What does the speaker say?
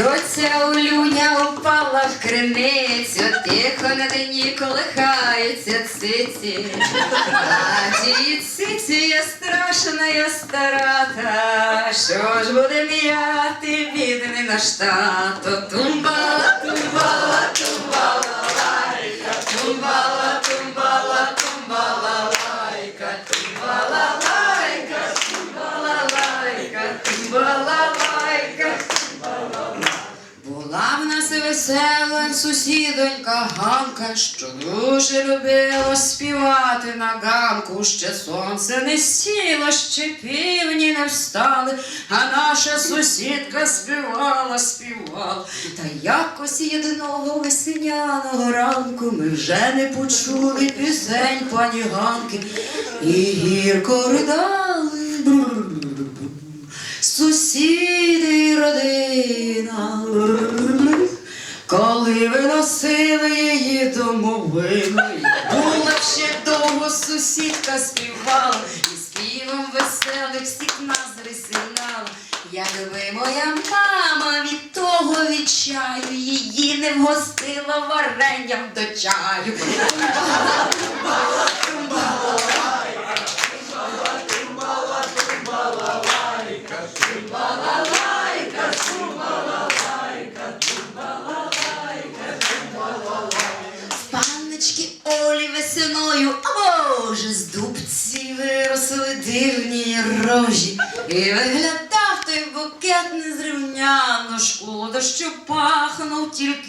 Цьоця Улюня упала в криницю, тихо на дні колихаються циці. А ті циці є страшна, я старата. Що ж буде м'яти бідний наш тато? Тумбала, тумбала, тумбала, лайка, тумбала, тумбала, тумбала, лайка, тумбала, лайка, тумбала, лайка, тумбала, лайка. Була в весела сусідонька Ганка, що дуже любила співати на ганку. Ще сонце не сіло, ще півні не встали, а наша сусідка співала, співала. Та якось єдиного весняного ранку ми вже не почули пісень пані Ганки і гірко ридали. Сусіди коли виносили її домовину, була ще довго сусідка співала, і співом веселих всіх нас розсинала. Якби моя мама від того від чаю її не вгостила варенням до чаю. Панночки Олі весною, а боже, з дубці виросли дивні рожі. І виглядав той букет незрівняно шкода, що пахнув тільки